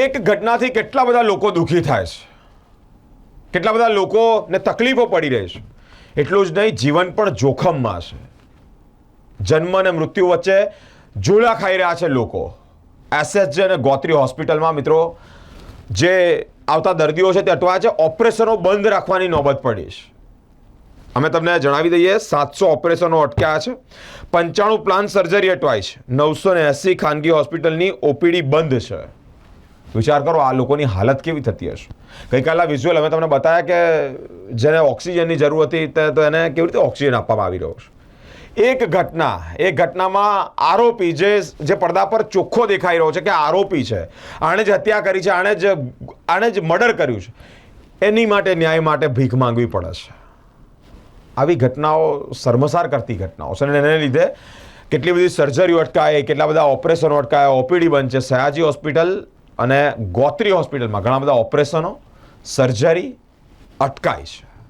એક ઘટનાથી કેટલા બધા લોકો દુઃખી થાય છે. કેટલા બધા લોકોને તકલીફો પડી રહી છે. એટલું જ નહીં, જીવન પણ જોખમમાં છે. જન્મ અને મૃત્યુ વચ્ચે જોડા ખાઈ રહ્યા છે લોકો. એસએસજે અને ગોત્રી હોસ્પિટલમાં મિત્રો, જે આવતા દર્દીઓ છે તે અટવાયા છે, ઓપરેશનો બંધ રાખવાની નોબત પડી છે. અમે તમને જણાવી દઈએ, સાતસો ઓપરેશનો અટક્યા છે. પંચાણું પ્લાન સર્જરી અટવાય છે. નવસો ને એંસી ખાનગી હોસ્પિટલની ઓપીડી બંધ છે. વિચાર કરો, આ લોકોની હાલત કેવી થતી હશે? ગઈકાલના વિઝ્યુઅલ અમે તમને બતાવ્યા કે જેને ઓક્સિજનની જરૂર હતી તો એને કેવી રીતે ઓક્સિજન આપવામાં આવી રહ્યો છે. એક ઘટના એ ઘટનામાં આરોપી જે જે પડદા પર ચોખ્ખો દેખાઈ રહ્યો છે કે આરોપી છે, આણે જ હત્યા કરી છે, આણે જ આણે જ મર્ડર કર્યું છે. એની માટે ન્યાય માટે ભીખ માંગવી પડે છે. આવી ઘટનાઓ શર્મસાર કરતી ઘટનાઓ છે અને એને લીધે કેટલી બધી સર્જરીઓ અટકાય, કેટલા બધા ઓપરેશનો અટકાય, ઓપીડી બંધ છે, સયાજી હોસ્પિટલ અને ગોત્રી હોસ્પિટલમાં ઘણા બધા ઓપરેશનો સર્જરી અટકાય છે.